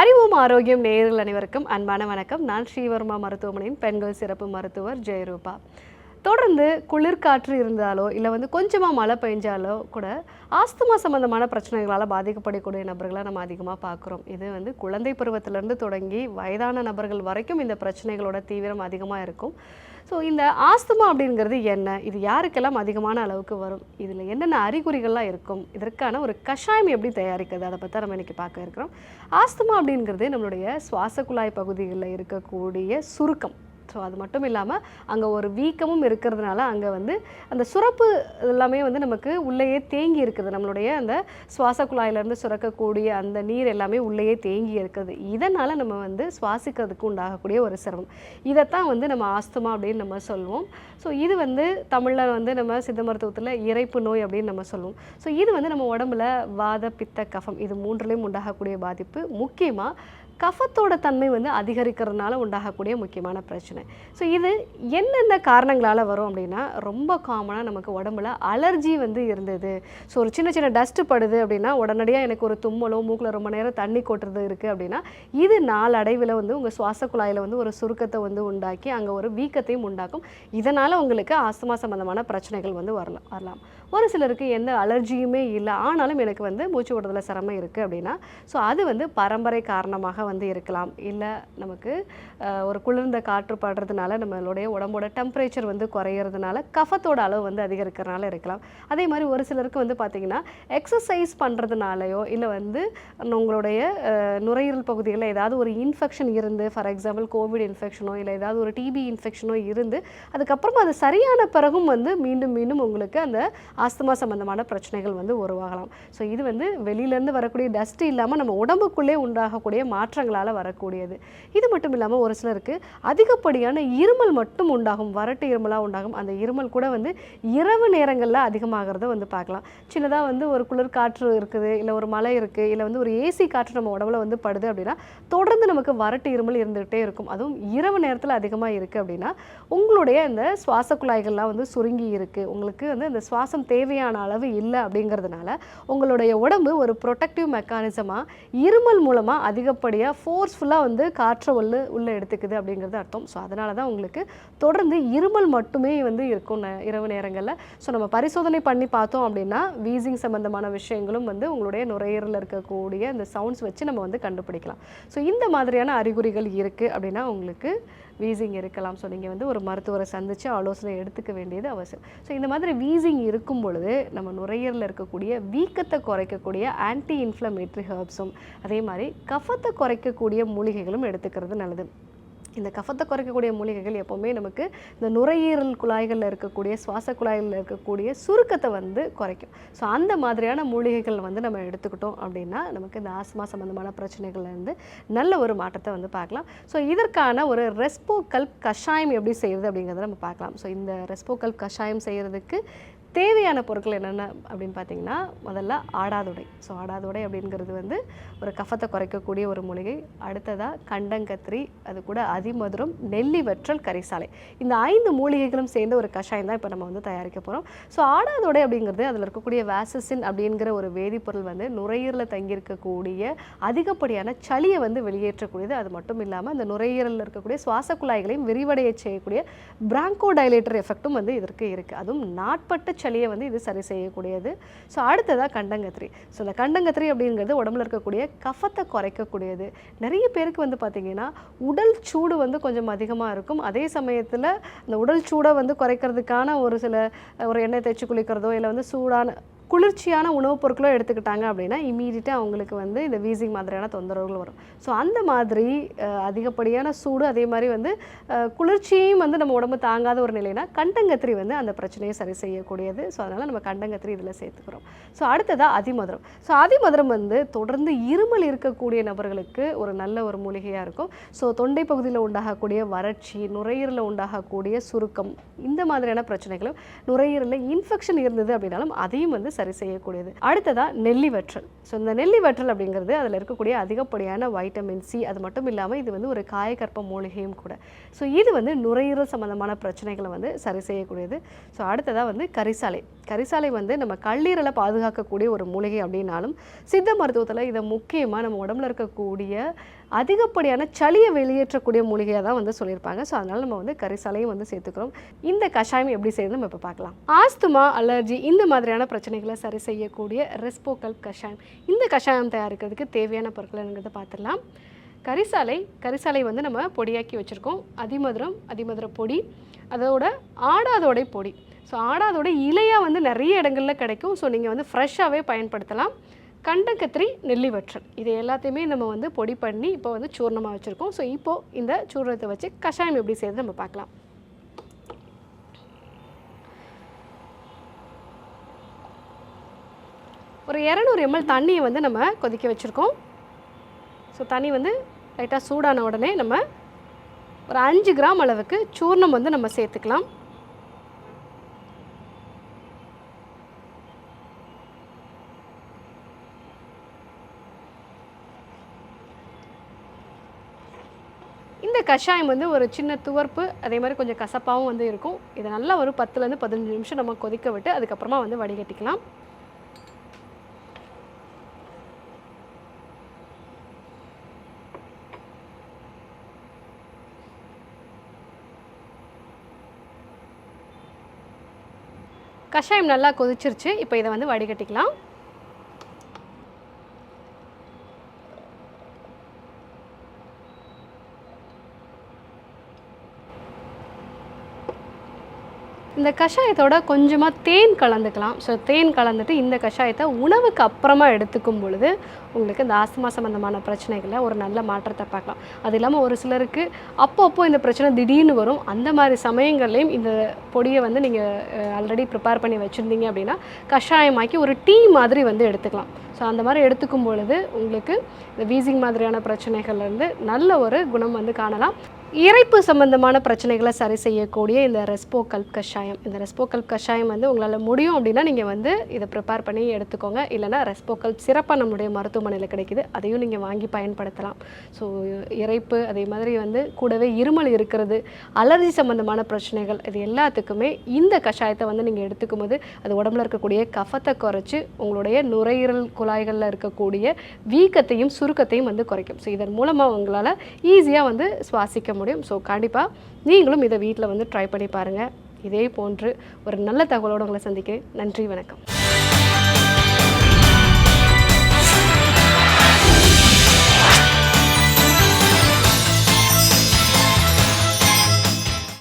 அறிவும் ஆரோக்கியம் நேரில் அனைவருக்கும் அன்பான வணக்கம். நான் ஸ்ரீவர்மா மருத்துவமனையின் பெண்கள் சிறப்பு மருத்துவர் ஜெயரூபா. தொடர்ந்து குளிர்காற்று இருந்தாலோ இல்லை வந்து கொஞ்சமாக மழை பெஞ்சாலோ கூட ஆஸ்துமா சம்மந்தமான பிரச்சனைகளால் பாதிக்கப்படக்கூடிய நபர்களை நம்ம அதிகமாக பார்க்குறோம். இது வந்து குழந்தை பருவத்திலேருந்து தொடங்கி வயதான நபர்கள் வரைக்கும் இந்த பிரச்சனைகளோட தீவிரம் அதிகமாக இருக்கும். ஸோ இந்த ஆஸ்துமா அப்படிங்கிறது என்ன? இது யாருக்கெல்லாம் அதிகமான அளவுக்கு வரும்? இதில் என்னென்ன அறிகுறிகள்லாம் இருக்கும்? இதற்கான ஒரு கஷாயம் எப்படி தயாரிக்கிறது? அதை பற்றி நம்ம இன்றைக்கி பார்க்க இருக்கிறோம். ஆஸ்துமா அப்படிங்கிறது நம்மளுடைய சுவாச குழாய் பகுதிகளில் இருக்கக்கூடிய சுருக்கம். ஸோ அது மட்டும் இல்லாமல் அங்கே ஒரு வீக்கமும் இருக்கிறதுனால அங்கே வந்து அந்த சுரப்பு எல்லாமே வந்து நமக்கு உள்ளேயே தேங்கி இருக்குது. நம்மளுடைய அந்த சுவாச குழாயிலேருந்து சுரக்கக்கூடிய அந்த நீர் எல்லாமே உள்ளேயே தேங்கி இருக்குது. இதனால் நம்ம வந்து சுவாசிக்கிறதுக்கு உண்டாகக்கூடிய ஒரு சிரமம். இதைத்தான் வந்து நம்ம ஆஸ்துமா அப்படின்னு நம்ம சொல்லுவோம். ஸோ இது வந்து தமிழில் வந்து நம்ம சித்த மருத்துவத்தில் இறைப்பு நோய் அப்படின்னு நம்ம சொல்லுவோம். ஸோ இது வந்து நம்ம உடம்புல வாத பித்த கஃபம் இது மூன்றுலேயும் உண்டாகக்கூடிய பாதிப்பு. முக்கியமாக கஃபத்தோட தன்மை வந்து அதிகரிக்கிறதுனால உண்டாகக்கூடிய முக்கியமான பிரச்சனை. ஸோ இது என்னென்ன காரணங்களால் வரும் அப்படின்னா ரொம்ப காமனாக நமக்கு உடம்புல அலர்ஜி வந்து இருந்தது. ஸோ ஒரு சின்ன சின்ன டஸ்ட்டு படுது அப்படின்னா உடனடியாக எனக்கு ஒரு தும்மலோ மூக்கில் ரொம்ப நேரம் தண்ணி கொட்டுறது இருக்குது அப்படின்னா இது நாளடைவில் வந்து உங்கள் சுவாச குழாயில் வந்து ஒரு சுருக்கத்தை வந்து உண்டாக்கி அங்கே ஒரு வீக்கத்தையும் உண்டாக்கும். இதனால் உங்களுக்கு ஆஸ்துமா சம்பந்தமான பிரச்சனைகள் வந்து வரலாம் வரலாம். ஒரு சிலருக்கு எந்த அலர்ஜியுமே இல்லை. ஆனாலும் எனக்கு வந்து மூச்சு விடுறதுல சிரமம் இருக்குது அப்படின்னா ஸோ அது வந்து பரம்பரை காரணமாக வந்து இருக்கலாம். இல்லை நமக்கு ஒரு குளிர்ந்த காற்று படுறதுனால நம்மளுடைய உடம்போட டெம்பரேச்சர் வந்து குறையிறதுனால கஃபத்தோட அளவு வந்து அதிகரிக்கிறதுனால இருக்கலாம். அதே மாதிரி ஒரு சிலருக்கு வந்து பார்த்திங்கன்னா எக்ஸசைஸ் பண்ணுறதுனாலையோ இல்லை வந்து உங்களுடைய நுரையீரல் பகுதியில் ஏதாவது ஒரு இன்ஃபெக்ஷன் இருந்து ஃபார் எக்ஸாம்பிள் கோவிட் இன்ஃபெக்ஷனோ இல்லை ஏதாவது ஒரு டிபி இன்ஃபெக்ஷனோ இருந்து அதுக்கப்புறமா அது சரியான பிறகும் வந்து மீண்டும் மீண்டும் உங்களுக்கு அந்த ஆஸ்துமா சம்பந்தமான பிரச்சனைகள் வந்து உருவாகலாம். ஸோ இது வந்து வெளியிலேருந்து வரக்கூடிய டஸ்ட் இல்லாமல் நம்ம உடம்புக்குள்ளே உண்டாகக்கூடிய மாற்றங்களால் வரக்கூடியது. இது மட்டும் இல்லாமல் ஒரு சிலருக்கு அதிகப்படியான இருமல் மட்டும் உண்டாகும் வறட்டு இருமலாக உண்டாகும். அந்த இருமல் கூட வந்து இரவு நேரங்களில் அதிகமாகிறத வந்து பார்க்கலாம். சின்னதாக வந்து ஒரு குளிர் காற்று இருக்குது இல்லை ஒரு மழை இருக்குது இல்லை வந்து ஒரு ஏசி காற்று நம்ம உடம்புல வந்து படுது அப்படின்னா தொடர்ந்து நமக்கு வறட்டு இருமல் இருந்துகிட்டே இருக்கும். அதுவும் இரவு நேரத்தில் அதிகமாக இருக்குது அப்படின்னா உங்களுடைய இந்த சுவாச குழாய்கள்லாம் வந்து சுருங்கி இருக்குது உங்களுக்கு வந்து அந்த சுவாசம் தேவையான அளவு இல்லை அப்படிங்கிறதுனால உங்களுடைய உடம்பு ஒரு ப்ரொடெக்டிவ் மெக்கானிசமாக இருமல் மூலமாக அதிகப்படியாக ஃபோர்ஸ்ஃபுல்லாக வந்து காற்றை உள்ள உள்ளே எடுத்துக்குது அப்படிங்கிறது அர்த்தம். ஸோ அதனால தான் உங்களுக்கு தொடர்ந்து இருமல் மட்டுமே வந்து இருக்கும் ந- இரவு நேரங்களில். ஸோ நம்ம பரிசோதனை பண்ணி பார்த்தோம் அப்படின்னா வீசிங் சம்பந்தமான விஷயங்களும் வந்து உங்களுடைய நுரையீரலில் இருக்கக்கூடிய இந்த சவுண்ட்ஸ் வச்சு நம்ம வந்து கண்டுபிடிக்கலாம். ஸோ இந்த மாதிரியான அறிகுறிகள் இருக்குது அப்படின்னா உங்களுக்கு வீசிங் இருக்கலாம். ஸோ நீங்கள் வந்து ஒரு மருத்துவரை சந்தித்து ஆலோசனை எடுத்துக்க வேண்டியது அவசியம். ஸோ இந்த மாதிரி வீசிங் இருக்கும் பொழுது நம்ம நுரையீரலில் இருக்கக்கூடிய வீக்கத்தை குறைக்கக்கூடிய ஆன்டி இன்ஃப்ளமேட்ரி ஹெர்ப்ஸும் அதே மாதிரி கஃபத்தை குறைக்கக்கூடிய மூலிகைகளும் எடுத்துக்கிறது நல்லது. இந்த கஃபத்தை குறைக்கக்கூடிய மூலிகைகள் எப்போவுமே நமக்கு இந்த நுரையீரல் குழாய்களில் இருக்கக்கூடிய சுவாச குழாய்களில் இருக்கக்கூடிய சுருக்கத்தை வந்து குறைக்கும். ஸோ அந்த மாதிரியான மூலிகைகள் வந்து நம்ம எடுத்துக்கிட்டோம் அப்படின்னா நமக்கு இந்த ஆஸ்மா சம்மந்தமான பிரச்சனைகள்லேருந்து நல்ல ஒரு மாற்றத்தை வந்து பார்க்கலாம். ஸோ இதற்கான ஒரு ரெஸ்போ கல்ப் கஷாயம் எப்படி செய்கிறது அப்படிங்கிறத நம்ம பார்க்கலாம். ஸோ இந்த ரெஸ்போ கல்ப் கஷாயம் செய்கிறதுக்கு தேவையான பொருட்கள் என்னென்ன அப்படின்னு பார்த்தீங்கன்னா முதல்ல ஆடாதுடை. ஸோ ஆடாதுடை அப்படிங்கிறது வந்து ஒரு கஃபத்தை குறைக்கக்கூடிய ஒரு மூலிகை. அடுத்ததாக கண்டங்கத்திரி அது கூட அதிமதுரம் நெல்லி வற்றல் கரிசாலை. இந்த ஐந்து மூலிகைகளும் சேர்ந்த ஒரு கஷாயம் தான் இப்போ நம்ம வந்து தயாரிக்க போகிறோம் ஸோ ஆடாதுடை அப்படிங்கிறது அதில் இருக்கக்கூடிய வேசசின் அப்படிங்கிற ஒரு வேதிப்பொருள் வந்து நுரையீரலில் தங்கியிருக்கக்கூடிய அதிகப்படியான சளியை வந்து வெளியேற்றக்கூடியது. அது மட்டும் இல்லாமல் அந்த நுரையீரலில் இருக்கக்கூடிய சுவாச குழாய்களையும் விரிவடைய செய்யக்கூடிய பிராங்கோ டைலேட்டர் எஃபெக்ட்டும் வந்து இதற்கு இருக்குது அதுவும் நாட்பட்ட சளியை வந்து இது சரி செய்யக்கூடியது. ஸோ அடுத்ததாக கண்டங்கத்திரி. ஸோ இந்த கண்டங்கத்திரி அப்படிங்கிறது உடம்புல இருக்கக்கூடிய கஃபத்தை குறைக்கக்கூடியது. நிறைய பேருக்கு வந்து பார்த்திங்கன்னா உடல் சூடு வந்து கொஞ்சம் அதிகமாக இருக்கும். அதே சமயத்தில் இந்த உடல் சூடை வந்து குறைக்கிறதுக்கான ஒரு சில ஒரு எண்ணெய் தேய்ச்சி குளிக்கிறதோ இல்லை வந்து சூடான குளிர்ச்சியான உணவுப் பொருட்களும் எடுத்துக்கிட்டாங்க அப்படின்னா இமீடியட்டாக அவங்களுக்கு வந்து இந்த வீசிங் மாதிரியான தொந்தரவுகள் வரும். ஸோ அந்த மாதிரி அதிகப்படியான சூடு அதே மாதிரி வந்து குளிர்ச்சியும் வந்து நம்ம உடம்பு தாங்காத ஒரு நிலைனா கண்டங்கத்திரி வந்து அந்த பிரச்சனையை சரி செய்யக்கூடியது. ஸோ அதனால் நம்ம கண்டங்கத்திரி இதில் சேர்த்துக்கிறோம். ஸோ அடுத்ததாக அதிமதுரம். ஸோ அதிமதுரம் வந்து தொடர்ந்து இருமல் இருக்கக்கூடிய நபர்களுக்கு ஒரு நல்ல ஒரு மூலிகையாக இருக்கும். ஸோ தொண்டை பகுதியில் உண்டாகக்கூடிய வறட்சி நுரையீரலில் உண்டாகக்கூடிய சுருக்கம் இந்த மாதிரியான பிரச்சனைகளும் நுரையீரலில் இன்ஃபெக்ஷன் இருந்தது அப்படின்னாலும் அதையும் வந்து சரி செய்யக்கூடியது. அடுத்ததாக நெல்லி வற்றல். ஸோ இந்த நெல்லி வற்றல் அப்படிங்கிறது அதில் இருக்கக்கூடிய அதிகப்படியான வைட்டமின் சி அது மட்டும் இல்லாமல் இது வந்து ஒரு காயக்கற்ப மூலிகையும் கூட. ஸோ இது வந்து நுரையீரல் சம்மந்தமான பிரச்சனைகளை வந்து சரி செய்யக்கூடியது. ஸோ அடுத்ததாக வந்து கரிசாலை. கரிசாலை வந்து நம்ம கல்லீரலை பாதுகாக்கக்கூடிய ஒரு மூலிகை அப்படின்னாலும் சித்த மருத்துவத்தில் இதை முக்கியமாக நம்ம உடம்புல இருக்கக்கூடிய அதிகப்படியான சளியை வெளியேற்றக்கூடிய மூலிகையாக தான் வந்து சொல்லியிருப்பாங்க. ஸோ அதனால் நம்ம வந்து கரிசாலையும் வந்து சேர்த்துக்கிறோம். இந்த கஷாயம் எப்படி செய்யுது நம்ம இப்போ பார்க்கலாம். ஆஸ்துமா அலர்ஜி இந்த மாதிரியான பிரச்சனைகளை சரி செய்யக்கூடிய ரெஸ்போக்கல் கஷாயம். இந்த கஷாயம் தயாரிக்கிறதுக்கு தேவையான பொருட்கள் என்னங்கிறத பார்த்துடலாம். கரிசாலை கரிசாலை வந்து நம்ம பொடியாக்கி வச்சுருக்கோம். அதிமதுரம் அதிமதுர பொடி அதோட ஆடாதோடை பொடி. ஸோ ஆடாதோட இலையாக வந்து நிறைய இடங்களில் கிடைக்கும். ஸோ நீங்கள் வந்து ஃப்ரெஷ்ஷாகவே பயன்படுத்தலாம். கண்டங்கத்திரி நெல்லிவற்றல். இது எல்லாத்தையுமே நம்ம வந்து பொடி பண்ணி இப்போ வந்து சூர்ணமாக வச்சுருக்கோம். ஸோ இப்போது இந்த சூர்ணத்தை வச்சு கஷாயம் எப்படி செய்யுது நம்ம பார்க்கலாம். ஒரு இரநூறு எம்எல் தண்ணியை வந்து நம்ம கொதிக்க வச்சுருக்கோம். ஸோ தண்ணி வந்து லைட்டாக சூடான உடனே நம்ம ஒரு அஞ்சு கிராம் அளவுக்கு சூர்ணம் வந்து நம்ம சேர்த்துக்கலாம் இந்த கஷாயம் வந்து ஒரு சின்ன துவர்ப்பு அதே மாதிரி கொஞ்சம் கசப்பாகவும் வந்து இருக்கும். இதை நல்லா ஒரு பத்துலேருந்து பதினஞ்சு நிமிஷம் நம்ம கொதிக்க விட்டு அதுக்கப்புறமா வந்து வடிகட்டிக்கலாம். கஷாயம் நல்லா கொதிச்சிருச்சு. இப்போ இதை வந்து வடிகட்டிக்கலாம். இந்த கஷாயத்தோட கொஞ்சமாக தேன் கலந்துக்கலாம். ஸோ தேன் கலந்துட்டு இந்த கஷாயத்தை உணவுக்கு அப்புறமா எடுத்துக்கும் பொழுது உங்களுக்கு இந்த ஆஸ்துமா சம்மந்தமான பிரச்சனைகளில் ஒரு நல்ல மாற்றத்தை பார்க்கலாம். அது இல்லாமல் ஒரு சிலருக்கு அப்பப்போ இந்த பிரச்சனை திடீர்னு வரும். அந்த மாதிரி சமயங்கள்லேயும் இந்த பொடியை வந்து நீங்கள் ஆல்ரெடி ப்ரிப்பேர் பண்ணி வச்சுருந்தீங்க அப்படின்னா கஷாயமாக்கி ஒரு டீ மாதிரி வந்து எடுத்துக்கலாம். ஸோ அந்த மாதிரி எடுத்துக்கும் பொழுது உங்களுக்கு இந்த வீசிங் மாதிரியான பிரச்சனைகள்லேருந்து நல்ல ஒரு குணம் வந்து காணலாம். இறைப்பு சம்பந்தமான பிரச்சனைகளை சரி செய்யக்கூடிய இந்த ரெஸ்போ கல்ப் கஷாயம். இந்த ரெஸ்போ கல்ப் கஷாயம் வந்து உங்களால் முடியும் அப்படின்னா நீங்கள் வந்து இதை ப்ரிப்பேர் பண்ணி எடுத்துக்கோங்க. இல்லைனா ரெஸ்போ கல்ப் சிறப்பாக நம்மளுடைய மருத்துவமனையில் கிடைக்குது. அதையும் நீங்கள் வாங்கி பயன்படுத்தலாம். ஸோ இறைப்பு அதே மாதிரி வந்து கூடவே இருமல் இருக்கிறது அலர்ஜி சம்பந்தமான பிரச்சனைகள் இது எல்லாத்துக்குமே இந்த கஷாயத்தை வந்து நீங்கள் எடுத்துக்கும் போது அது உடம்புல இருக்கக்கூடிய கஃபத்தை குறைச்சி உங்களுடைய நுரையீரல் குழாய்களில் இருக்கக்கூடிய வீக்கத்தையும் சுருக்கத்தையும் வந்து குறைக்கும். ஸோ இதன் மூலமாக உங்களால் ஈஸியாக வந்து சுவாசிக்க முடியும். ஸோ கண்டிப்பாக நீங்களும் இதை வீட்டில் வந்து ட்ரை பண்ணி பாருங்கள் இதே போன்று ஒரு நல்ல தகவலோடு உங்களை சந்திக்கிறேன். நன்றி வணக்கம்.